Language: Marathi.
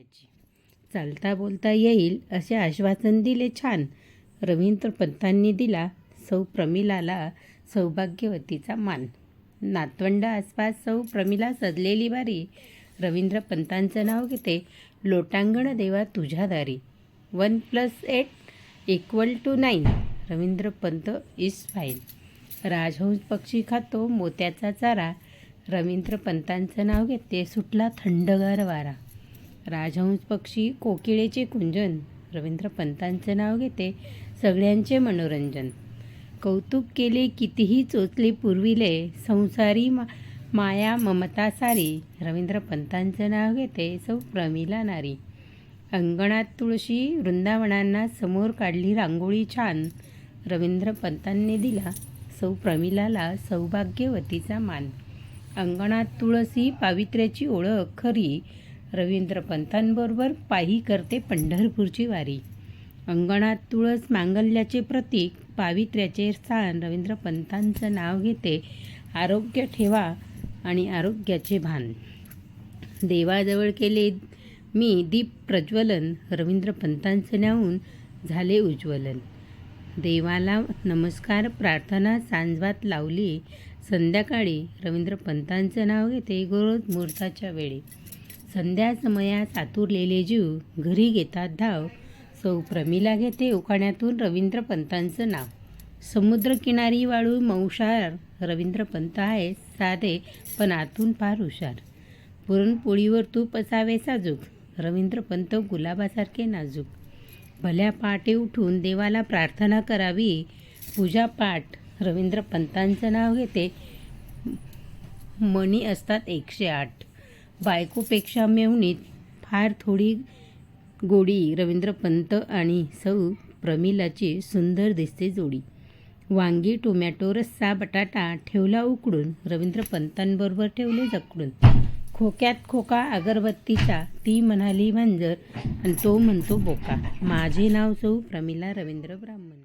वयाची चालता बोलता येईल असे आश्वासन दिले छान. रवींद्र पंतांनी दिला सौ प्रमिलाला सौभाग्यवतीचा मान. नातवंड आसपास सौ प्रमिला सजलेली बारी. रवींद्र पंतांचं नाव घेते लोटांगण देवा तुझ्या दारी. One plus eight equal to nine. Ravindra Pant is fine. राजहंस पक्षी खातो मोत्याचा चारा. रवींद्र पंतांचं नाव घेते सुटला थंडगार वारा. राजहंस पक्षी कोकिळेचे कुंजन. रवींद्र पंतांचे नाव घेते सगळ्यांचे मनोरंजन. कौतुक केले कितीही चोचले पुरविले संसारी मा माया ममता सारी. रवींद्र पंतांचे नाव घेते सौ प्रमिला नारी. अंगणात तुळशी वृंदावनांना समोर काढली रांगोळी छान. रवींद्र पंतांनी दिला सौ प्रमिलाला सौभाग्यवतीचा मान. अंगणात तुळसी पावित्र्याची ओळख खरी. रवींद्र पंतांबरोबर पायी करते पंढरपूरची वारी. अंगणात तुळस मांगल्याचे प्रतीक पावित्र्याचे स्थान. रवींद्र पंतांचं नाव घेते आरोग्य ठेवा आणि आरोग्याचे भान. देवाजवळ केले मी दीप प्रज्वलन रवींद्र पंतांचं नावून झाले उज्ज्वलन. देवाला नमस्कार प्रार्थना सांजवात लावली. संध्याकाळी रवींद्र पंतांचं नाव घेते गोरोज मुहूर्ताच्या वेळी. संध्या समयात आतुरलेले जीव घरी घेतात धाव. सौ प्रमिला घेते उखाण्यातून रवींद्र पंतांचं नाव. समुद्रकिनारी वाळू मौशार रवींद्र पंत आहे साधे पण आतून फार हुशार. पुरणपोळीवर तूप असावे साजूक. रवींद्र पंत गुलाबासारखे नाजूक. भल्या पहाटे उठून देवाला प्रार्थना करावी. पूजा पाठ. रवींद्र पंतांचं नाव घेते. मणी असतात एकशे आठ. बायकोपेक्षा मेवणीत फार थोडी गोडी रवींद्र पंत आणि सौ प्रमिलाची सुंदर दिसते जोडी. वांगी टोमॅटो रस्सा बटाटा ठेवला उकडून रवींद्र पंतांबरोबर ठेवले जकडून खोक्यात खोका अगरबत्तीचा ती म्हणाली मांजर. आणि तो म्हणतो बोका. माझे नाव सौ प्रमिला रवींद्र ब्राह्मण.